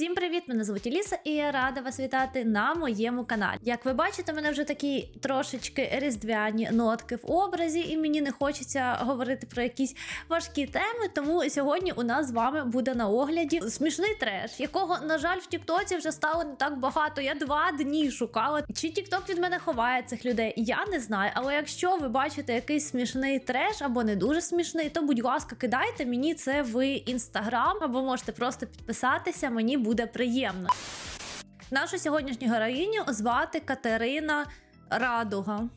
Всім привіт! Мене звуть Еліса, і я рада вас вітати на моєму каналі. Як ви бачите, мене вже такі трошечки різдвяні нотки в образі, і мені не хочеться говорити про якісь важкі теми. Тому сьогодні у нас з вами буде на огляді смішний треш, якого, на жаль, в Тіктоці вже стало не так багато. Я два дні шукала. Чи Тікток від мене ховає цих людей? Я не знаю. Але якщо ви бачите якийсь смішний треш або не дуже смішний, то будь ласка, кидайте мені це в інстаграм, або можете просто підписатися. Мені приємно. Нашу сьогоднішню героїню звати Катерина Радуга.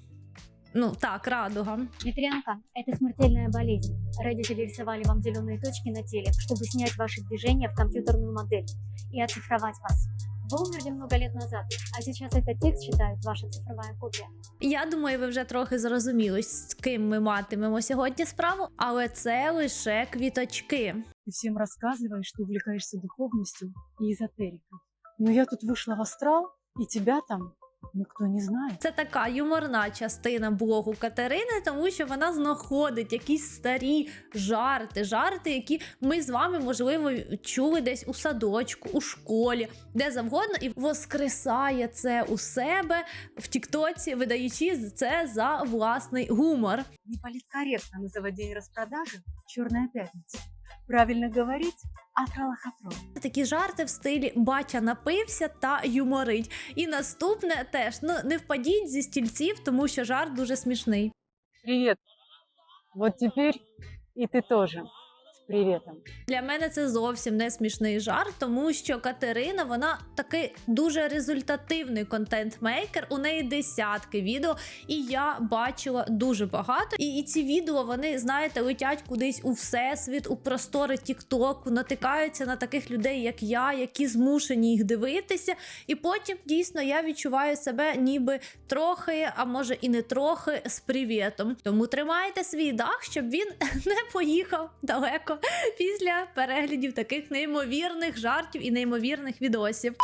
Ну так, Радуга. Ветрянка – это смертельная болезнь. Родители рисовали вам зеленые точки на теле, чтобы снять ваши движения в компьютерную модель и оцифровать вас. Вы умерли много лет назад, а сейчас этот текст читает ваша цифровая копия. Я думаю, ви вже трохи зрозуміли, з ким ми матимемо сьогодні справу, але це лише квіточки. Ты всем рассказываешь, что увлекаешься духовностью и эзотерикой. Но я тут вышла в астрал, и тебя там никто не знает. Це така юморна частина блогу Катерини, тому що вона знаходить якісь старі жарти, жарти, які ми з вами, можливо, чули десь у садочку, у школі, де завгодно, і воскресає це у себе в Тіктоці, видаючи це за власний гумор. Неполиткорректно называть день распродажи «Черная пятница». Правильно говорить «Атралахатрон». Такі жарти в стилі батя напився та юморить. І наступне теж ну не впадіть зі стільців, тому що жарт дуже смішний. Привіт, от тепер і ти тоже с приветом. Для мене це зовсім не смішний жарт, тому що Катерина вона такий дуже результативний контент-мейкер. У неї десятки відео, і я бачила дуже багато. І, і ці відео вони, знаєте, летять кудись у всесвіт, у простори Тіктоку, натикаються на таких людей, як я, які змушені їх дивитися. І потім дійсно я відчуваю себе ніби трохи, а може і не трохи з привітом. Тому тримайте свій дах, щоб він не поїхав далеко після переглядів таких неймовірних жартів і неймовірних відосів.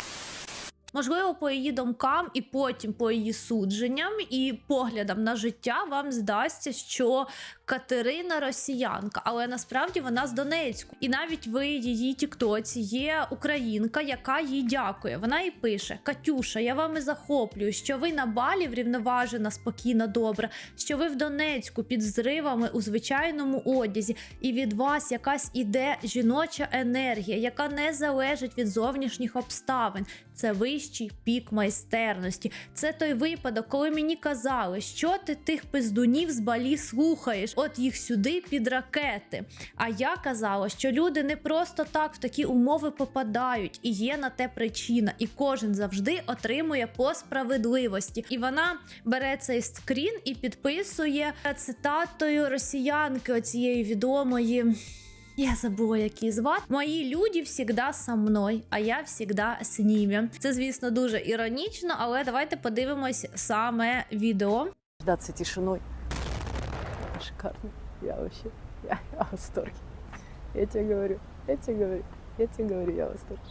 Можливо, по її думкам і потім по її судженням і поглядам на життя вам здасться, що Катерина росіянка, але насправді вона з Донецьку. І навіть в її тіктоці є українка, яка їй дякує. Вона їй пише: Катюша, я вами захоплюю, що ви на балі врівноважена, спокійна, добра, що ви в Донецьку під зривами у звичайному одязі, і від вас якась іде жіноча енергія, яка не залежить від зовнішніх обставин. Це вищий пік майстерності. Це той випадок, коли мені казали, що ти тих пиздунів з балі слухаєш, от їх сюди під ракети. А я казала, що люди не просто так в такі умови попадають, і є на те причина, і кожен завжди отримує по справедливості. І вона бере цей скрін і підписує цитатою росіянки оцієї відомої. Я забула, як звати. Мої люди всегда со мною, а я всегда з ними. Це, звісно, дуже іронічно, але давайте подивимось саме відео. Дождаться тишиной Это шикарно. Я вообще, я, я в восторге. Я тебе говорю, я тебе говорю, я тебе говорю, я в восторге.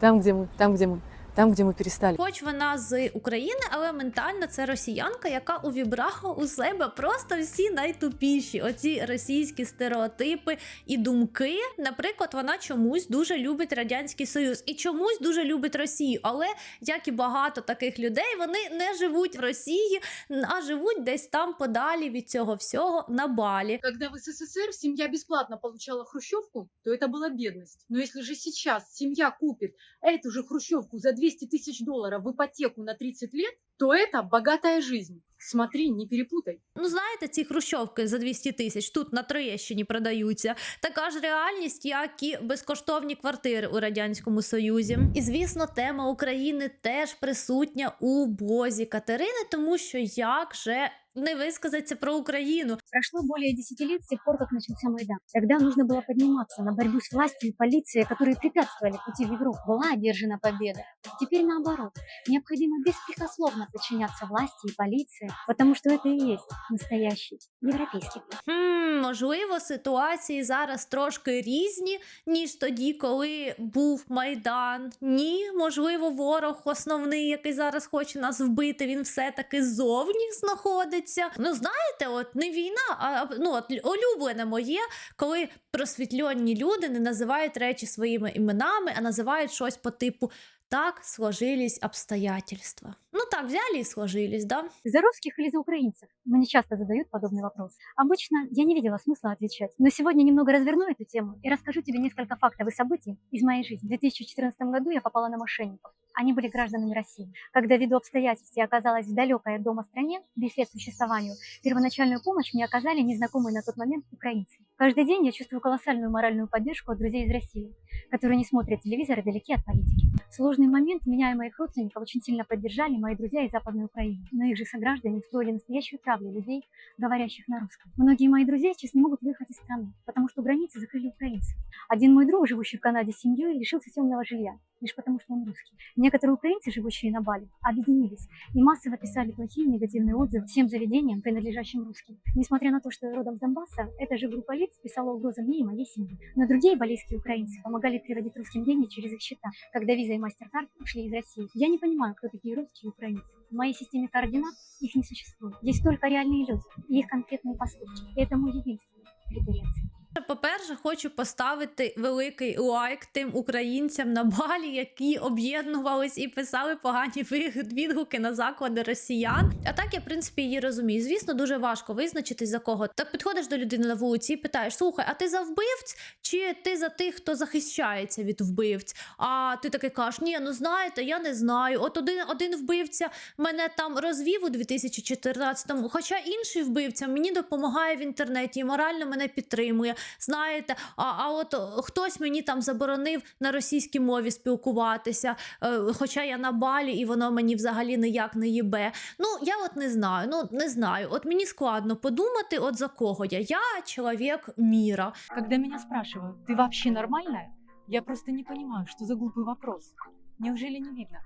Там, где мы, там, где мы, там, где мы перестали. Хоч вона з України, але ментально це росіянка, яка увібрала у себе просто всі найтупіші оці російські стереотипи і думки. Наприклад, вона чомусь дуже любить радянський союз і чомусь дуже любить Росію. Але як і багато таких людей, вони не живуть в Росії, а живуть десь там подалі від цього всього на балі. Когда в СССР семья бесплатно получала хрущевку, то это была бедность. Но если же сейчас семья купит эту же хрущевку за 200 тысяч долларов в ипотеку на 30 лет, то это богатая жизнь. Смотри, не перепутай. Ну, знаєте, ці хрущовки за 200 тисяч тут на Троєщині продаються. Така ж реальність, як і безкоштовні квартири у радянському союзі. І звісно, тема України теж присутня у блозі Катерини, тому що як же не висказаться про Україну. Прошло более 10 лет с тех пор, как начался Майдан. Тогда нужно было подниматься на борьбу с властью и полицией, которые препятствовали пути в Европу. Была одержана победа. Теперь наоборот. Необходимо беспрекословно подчиняться власти и полиции, работает, потому что это и есть настоящий европейский путь. Хм, можливо, ситуації зараз трошки різні, ніж тоді, коли був Майдан. Ні, можливо, ворог основний, який зараз хоче нас вбити, він все-таки ззовні знаходиться. Ну, знаєте, от не війна, а ну от улюблене моє, коли просвітльонні люди не називають речі своїми іменами, а називають щось по типу. Так сложились обстоятельства. Так, взяли и сложились, да? За русских или за украинцев? Мне часто задают подобный вопрос. Обычно я не видела смысла отвечать, но сегодня немного разверну эту тему и расскажу тебе несколько фактов и событий из моей жизни. В 2014 году я попала на мошенников. Они были гражданами России. Когда ввиду обстоятельств я оказалась в далекой от дома стране, без лет существованию, первоначальную помощь мне оказали незнакомые на тот момент украинцы. Каждый день я чувствую колоссальную моральную поддержку от друзей из России, которые не смотрят телевизор и далеки от политики. В сложный момент меня и моих родственников очень сильно поддержали мои друзья из Западной Украины. Но их же сограждане устроили настоящую травлю людей, говорящих на русском. Многие мои друзья сейчас не могут выехать из страны, потому что границы закрыли украинцы. Один мой друг, живущий в Канаде с семьей, лишился съемного жилья, лишь потому что он русский. Некоторые украинцы, живущие на Бали, объединились и массово писали плохие негативные отзывы всем заведениям, принадлежащим русским. Несмотря на то, что я родом с Донбасса, эта же группа лиц писала угрозы мне и моей семье. Но другие балийские украинцы помогали переводить русским деньги через их счета, когда виза и MasterCard ушли из России. Я не понимаю, кто такие русские украинцы. В моей системе координат их не существует. Есть только реальные люди и их конкретные поступки. И это мой единственный преференция. По-перше, хочу поставити великий лайк тим українцям на балі, які об'єднувались і писали погані відгуки на заклади росіян. А так я в принципі її розумію. Звісно, дуже важко визначитись за кого. Так підходиш до людини на вулиці і питаєш: слухай, а ти за вбивць чи ти за тих, хто захищається від вбивць? А ти такий кажеш, ні, ну знаєте, я не знаю. От один, один вбивця мене там розвів у 2014-му, хоча інший вбивця мені допомагає в інтернеті і морально мене підтримує. Знаєте, а, а от хтось мені там заборонив на російській мові спілкуватися, е, хоча я на балі і воно мені взагалі ніяк не їбе. Ну я от не знаю. Ну не знаю. От мені складно подумати, от за кого я. Я чоловік міра. Когда меня спрашивают, ты вообще нормальная? Я просто не понимаю, что за глупый вопрос. Неужели не видно.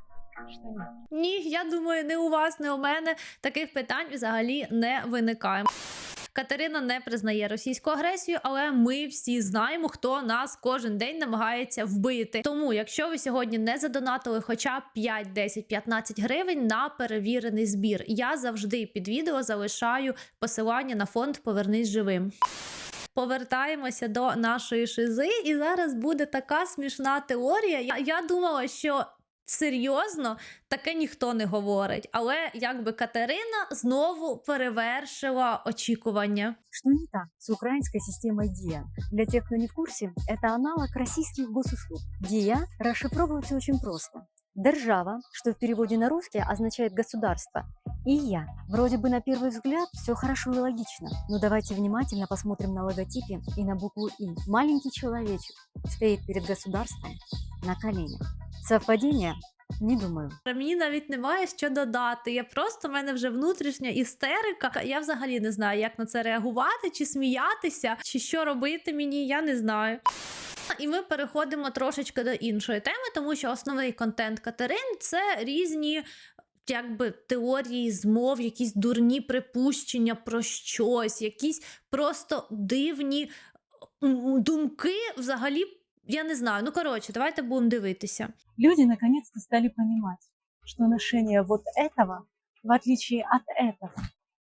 Ні, я думаю, не у вас, не у мене таких питань взагалі не виникає. Катерина не признає російську агресію, але ми всі знаємо, хто нас кожен день намагається вбити. Тому, якщо ви сьогодні не задонатили хоча б 5, 10, 15 гривень на перевірений збір, я завжди під відео залишаю посилання на фонд Повернись живим. Повертаємося до нашої шизи, і зараз буде така смішна теорія. Я, я думала, що серйозно таке ніхто не говорить, але якби Катерина знову перевершила очікування. Что не так с украинской системой ДИА? Для тех, кто не в курсе, это аналог российских госуслуг. ДИА расшифровывается очень просто. Держава, что в переводе на русский означает государство, и я. Вроде бы на первый взгляд все хорошо и логично, но давайте внимательно посмотрим на логотипе и на букву «И». Маленький человечек стоит перед государством на коленях. Совпадение? Не думаю. Мені навіть немає що додати. Я просто в мене вже внутрішня істерика. Я взагалі не знаю, як на це реагувати, чи сміятися, чи що робити мені, я не знаю. І ми переходимо трошечки до іншої теми, тому що основний контент Катерин це різні. Якби теорії змов, якісь дурні припущення про щось, якісь просто дивні думки. Взагалі, я не знаю. Ну коротше, давайте будемо дивитися. Люди наконец-то стали понимать, что ношение вот этого, в отличие от этого,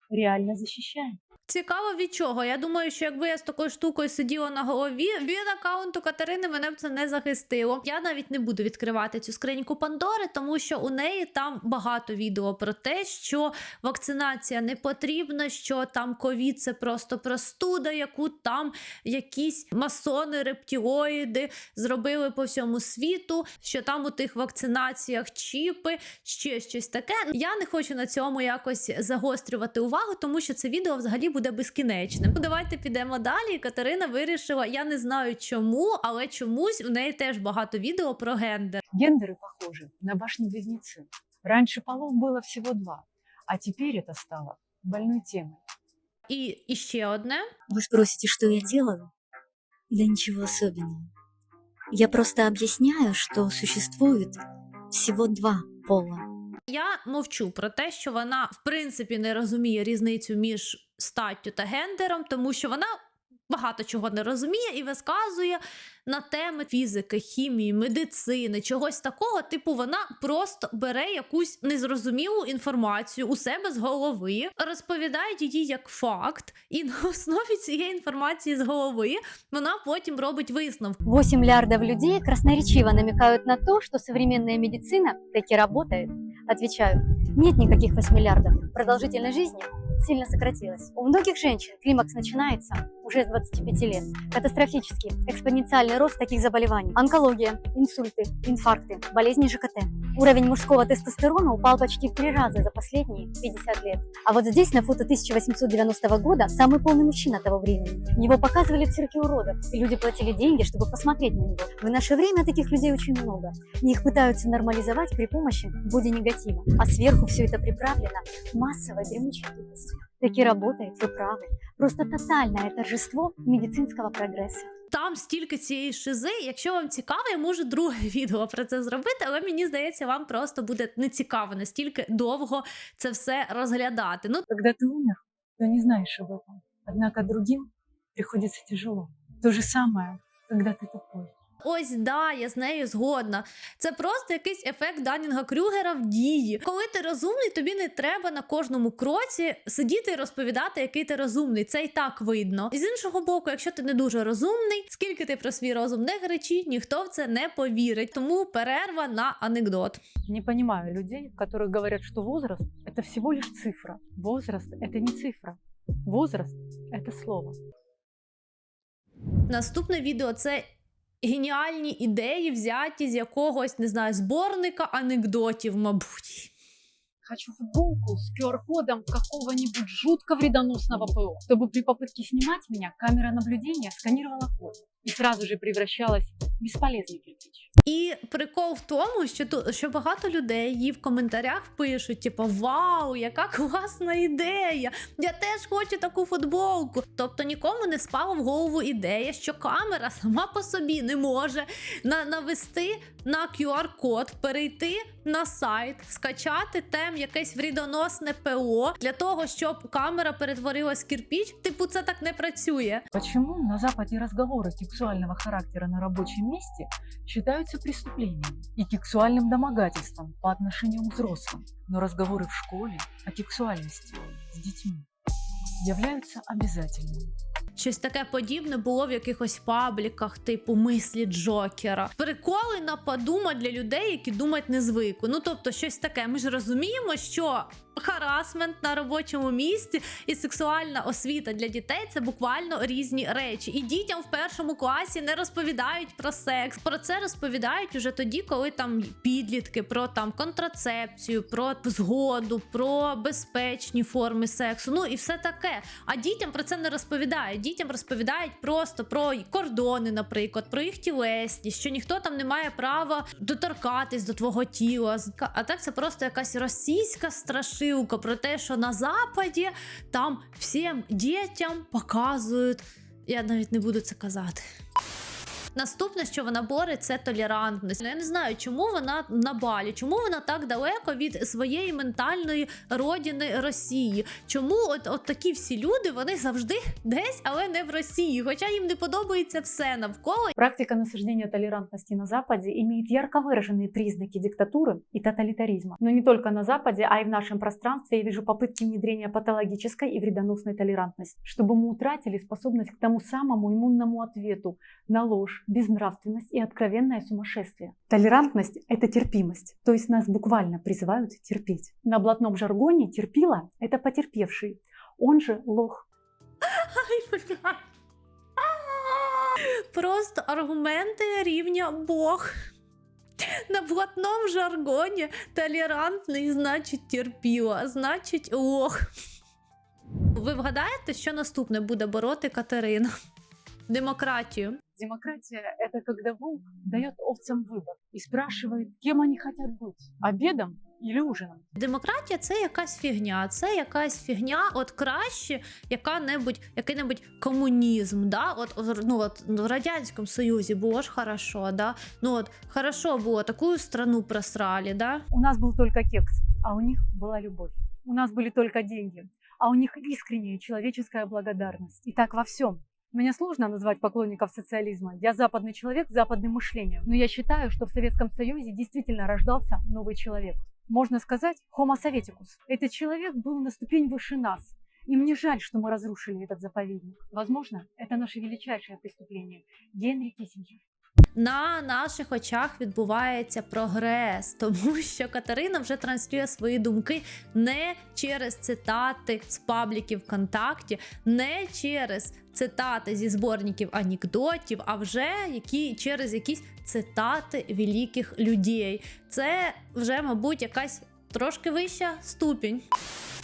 реально защищает. Цікаво від чого. Я думаю, що якби я з такою штукою сиділа на голові, від аккаунту Катерини мене б це не захистило. Я навіть не буду відкривати цю скриньку Пандори, тому що у неї там багато відео про те, що вакцинація не потрібна, що там ковід це просто простуда, яку там якісь масони, рептилоїди зробили по всьому світу, що там у тих вакцинаціях чіпи, ще щось таке. Я не хочу на цьому якось загострювати увагу, тому що це відео взагалі буде безкінечним. Ну, давайте підемо далі. Катерина вирішила, я не знаю чому, але чомусь у неї теж багато відео про гендер. Гендеры похожи на башни-близнецы. Раньше полов было всего два, а теперь это стало больной темой. І, і ще одне. Вы спросите, что я делаю? Да ничего особенного. Я просто объясняю, что существует всего два пола. Я мовчу про те, що вона в принципі не розуміє різницю між статтю та гендером, тому що вона багато чого не розуміє і висказує на теми фізики, хімії, медицини, чогось такого. Типу, вона просто бере якусь незрозумілу інформацію у себе з голови, розповідає її як факт, і на основі цієї інформації з голови вона потім робить висновки. 8 миллиардов людей красноречиво намекают на то, что современная медицина таки работает. Отвечаю, нет никаких 8 миллиардов. Продолжительность жизни сильно сократилась. У многих женщин климакс начинается уже с 25 лет. Катастрофический, экспоненциальный рост таких заболеваний. Онкология, инсульты, инфаркты, болезни ЖКТ. Уровень мужского тестостерона упал почти в три раза за последние 50 лет. А вот здесь на фото 1890 года самый полный мужчина того времени. Его показывали в цирке уродов, и люди платили деньги, чтобы посмотреть на него. В наше время таких людей очень много. И их пытаются нормализовать при помощи боди-негатива. А сверху все это приправлено массовой гремучей тупостью. Таки работает, вы правы. Просто тотальное торжество медицинского прогресса. Там стільки цієї шизи. Якщо вам цікаво, я можу друге відео про це зробити, але мені здається, вам просто буде нецікаво настільки довго це все розглядати. Ну Когда ты умер, то не знаешь об этом. Однако другим приходится тяжело. То же самое, когда ты тупой. ось да, я з нею згодна. Це просто якийсь ефект Данінга Крюгера в дії. Коли ти розумний, тобі не треба на кожному кроці сидіти і розповідати, який ти розумний. Це і так видно. І з іншого боку, якщо ти не дуже розумний, скільки ти про свій розум не гарячі, ніхто в це не повірить. Тому перерва на анекдот. Не понимаю людей, которые говорят, что возраст – это всего лишь цифра. Возраст – это не цифра. Возраст – это слово. Наступне відео це геніальні ідеї, взяті з якогось, не знаю, зборника анекдотів, мабуть. Хочу футболку с QR-кодом какого-нибудь жутко вредоносного ПО, чтобы при попытке снимать меня камера наблюдения сканировала код и сразу же превращалась в бесполезный кирпич. І прикол в тому, що ту, що багато людей їй в коментарях пишуть: типу, вау, яка класна ідея! Я теж хочу таку футболку. Тобто нікому не спала в голову ідея, що камера сама по собі не може на, навести на QR-код, перейти на сайт, скачати тем якесь врідоносне ПО для того, щоб камера перетворилась в кирпіч. Типу, це так не працює. Почему на Западе разговоры сексуального характера на рабочем месте считаются преступлением и сексуальным домогательством по отношению к взрослым, но разговоры в школе о сексуальности с детьми являются обязательными? Щось таке подібне було в якихось пабліках, типу мислі Джокера. Приколи на подума для людей, які думають не звику. Ну тобто, щось таке. Ми ж розуміємо, що харасмент на робочому місці і сексуальна освіта для дітей це буквально різні речі. І дітям в першому класі не розповідають про секс. Про це розповідають уже тоді, коли там підлітки про там контрацепцію, про згоду, про безпечні форми сексу. Ну і все таке. А дітям про це не розповідають. Дітям розповідають просто про кордони, наприклад, про їх тілесність, що ніхто там не має права доторкатись до твого тіла. А так це просто якась російська страшилка про те, що на Западі там всім дітям показують. Я навіть не буду це казати. Наступне, що вона бореться, це толерантність. Ну, Я не знаю, чому вона на балі, чому вона так далеко від своєї ментальної родини Росії. Чому от, от такі всі люди вони завжди десь, але не в Росії, хоча їм не подобається все навколо. Практика насаждения толерантности на Западе имеет ярко выраженные признаки диктатуры и тоталитаризма. Но не только на Западе, а и в нашем пространстве я вижу попытки внедрения патологической и вредоносной толерантности, чтобы мы утратили способность к тому самому иммунному ответу на ложь, безнравственность и откровенное сумасшествие. Толерантность – это терпимость, то есть нас буквально призывают терпеть. На блатном жаргоне терпила – это потерпевший, он же лох. Ай, бля. Просто аргументи рівня Бог. На блатному жаргоні толерантний значить терпіла, значить лох. Ви вгадаєте, що наступне буде бороти Катерина? Демократію. Демократия – это когда волк дает овцам выбор и спрашивает, кем они хотят быть – обедом или ужином. Демократія це якась фігня, це якась фігня, от краще яка-небудь, який-небудь комунізм. Да? От, ну, от, в Радянському Союзі було ж хорошо, да? ну от хорошо було, таку страну просрали, да? У нас был только кекс. а у них была любовь. У нас были только деньги, а у них искренняя человеческая благодарность. И так во всем. Мне сложно назвать поклонников социализма. Я западный человек с западным мышлением. Но я считаю, что в Советском Союзе действительно рождался новый человек. Можно сказать, homo советикус. Этот человек был на ступень выше нас. И мне жаль, что мы разрушили этот заповедник. Возможно, это наше величайшее преступление. Генри Киссинджер. На наших очах відбувається прогрес, тому що Катерина вже транслює свої думки не через цитати з пабліків ВКонтакті, не через цитати зі зборників анекдотів, а вже які через якісь цитати великих людей. Це вже, мабуть, якась трошки вища ступінь.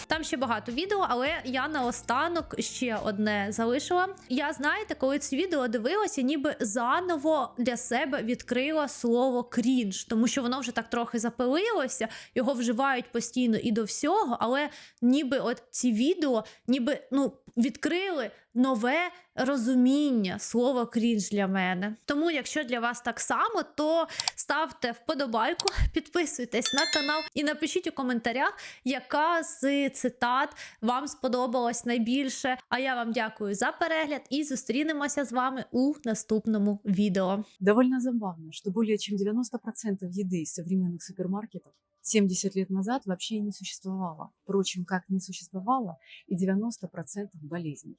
Там ще багато відео, але я наостанок ще одне залишила. Я знаєте, коли це відео дивилася, ніби заново для себе відкрила слово крінж, тому що воно вже так трохи запилилося, його вживають постійно і до всього, але ніби от ці відео, ніби ну відкрили нове розуміння слова крінж для мене. Тому, якщо для вас так само, то ставте вподобайку, підписуйтесь на канал і напишіть у коментарях, яка з цитат вам сподобалась найбільше. А я вам дякую за перегляд і зустрінемося з вами у наступному відео. Довольно забавно, что более чем 90% еды из современных супермаркетов 70 лет назад вообще не существовало. Впрочем, как не существовало и 90% болезней.